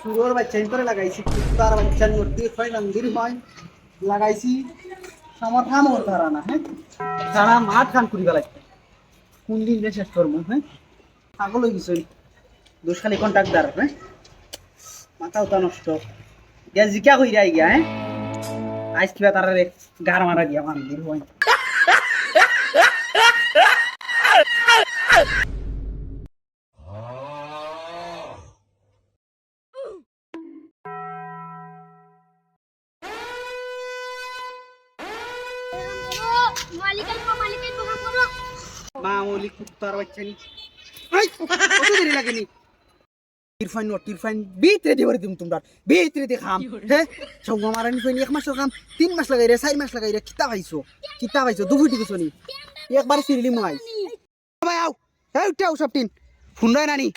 সুরোর বাচ্চা করে লাগাইছি, কুত্তার বাচ্চা নদী হয় মন্দির হয়, লাগাইছি। আমার কাম করতে না হ্যাঁ? সারা মাঠ কাম করি লাগছে কোন দিন যে শেষ করব হ্যাঁ? পাগল হয়ে গেছে। দোষ খালি কন্ট্রাক্টার হ্যাঁ? মাথা উতা নষ্ট। গিয়া জিকা কই রাই গিয়া হ্যাঁ? আজ কিবা তার গার মারা গিয়া মন্দির হয়। মামুলি কুত্তার বাচ্চা নি এই, কত দেরি লাগেনি? ইরফান নোট ইরফান ভিতরে দিয়ে ভরে দিম তোমরা। ভিতরে দিয়ে খাম হ্যাঁ? এক মাসের কাম তিন মাস লাগাই রে চার মাস লাগাই রে কিতা পাইছো? কিতা পাইছো? দুপুর দিকে শুনি একবার সিরিলি মাই। ভাই আও এই উঠাও সব টিন। ফোন রায় নানি।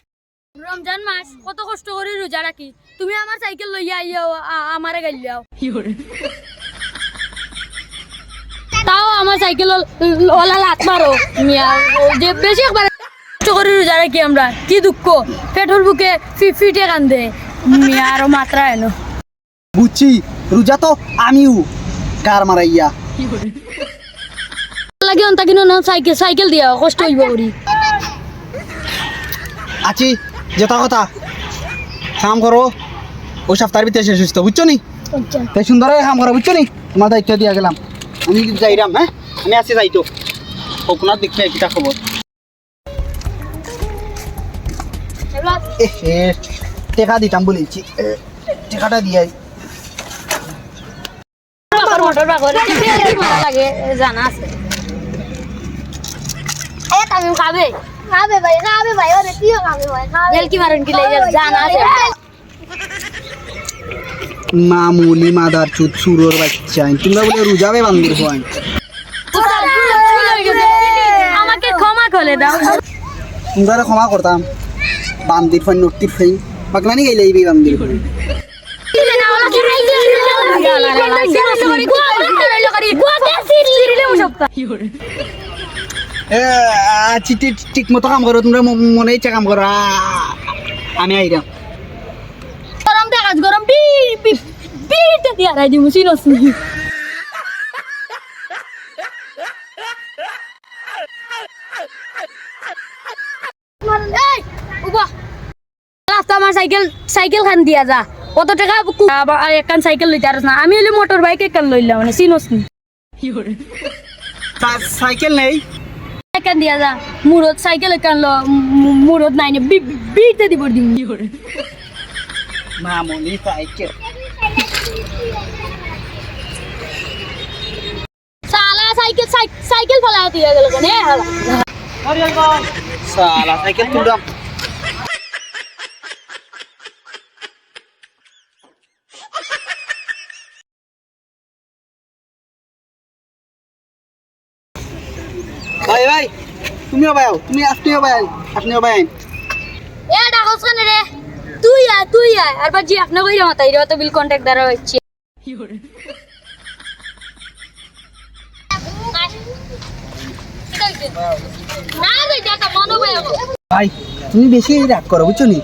রমজান মাস কত কষ্ট করে রোজা রাখি। তুমি আমার সাইকেল লইয়া আইয়াও আ- আমারে গাইলাও তাও আমার সাইকেল ওলা লাত মারো। যে বেশি একবার কষ্ট করে রোজা রাখি আমরা কি দুঃখ? পেট্রোল বুকে ফিফিটে কান্দে। মিয়া আরও মাত্রা এনো। বুঝছি রোজা তো আমিও। গার মারাইয়া। লাগে অন্তা কিনো না সাইকেল সাইকেল দিয়া কষ্ট হইব করি। আছি যেটা কথা। কাম করো। ওই সপ্তাহের ভিতরে শেষ হইতো বুঝছ নি? তাই সুন্দর কাম করো বুঝছ নি? তোমার দায়িত্ব দিয়া গেলাম। আমি যাইরাম হ্যাঁ? আমি আছি যাইতো দেখতে কিটা খবর টেকা দিতাম বলেছি টেকাটা জানা আছে এ তামিম খাবে খাবে ভাই খাবে ভাই ওরে তুইও খাবে ভাই খাবে বেলকি মারন কি লেগে জানা আছে মামুলি মাদার চুত সুরোর বাচ্চা তোমরা বলে রোজাবে বান্দির হয় আমাকে ক্ষমা করে দাও। তোমরা ক্ষমা করতাম। বান্দির ফাই নটির ফাই বাগলানি গাইলে এই বান্দির ঠিক ঠিক মতো কাম করো তোমরা মনে ইচ্ছা কাম করো। আমি আইরাম গরম কাজ গরম বিড়িতে দিয়ে রাই দিমু সিনস আমার সাইকেল সাইকেল খান দিয়া যা। কত টাকা আর একখান সাইকেল লইতে পারছ না। আমি হলে মোটর বাইক একখান লইলাম মানে সিনস নি। সাইকেল নেই। একখান দিয়া যা। মুরত সাইকেল একখান ল মুরত নাই বিড়িতে দিব দিম। মামুলি সাইকেল। সালা সাইকেল সাই- সাইকেল ফেলা দিয়া গেল কেন? সালা সাইকেল তুললাম। ভাই ভাই তুমিও ভাই তুমি আপনিও ভাই আপনিও ভাই এ ডাকস কেন রে? তুই আয় তুই আয়। আর বাজি আপনি কইরা মাতাই রে তো বিল কন্টাক্ট দ্বারা হচ্ছে। ভাই তুমি বেশি রাগ করো বুঝছ নি?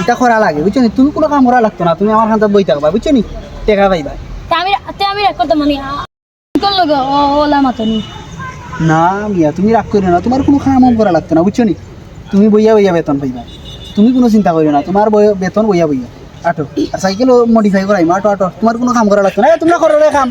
এটা করা লাগে বুঝছ নি? তুমি কোনো কাম করা লাগতো না তুমি আমার হাতে বই থাকবা বুঝছ নি? টেকা পাইবা আমি তে আমি রেকর্ড করতে মানি কোন লোক ওলা মাতানি। না মিয়া তুমি রাগ করিও না, তোমার কোনো কাম করা লাগতো না, বুঝছ নি? তুমি বইয়া বইয়া বেতন পাইবা। তুমি কোনো চিন্তা করিও না, তোমার বেতন বইয়া বইয়া। আটো, আর সাইকেলও মডিফাই করাইমা, আটো আটো, তোমার কোনো কাম করা লাগতো না? তোমরা করো কাম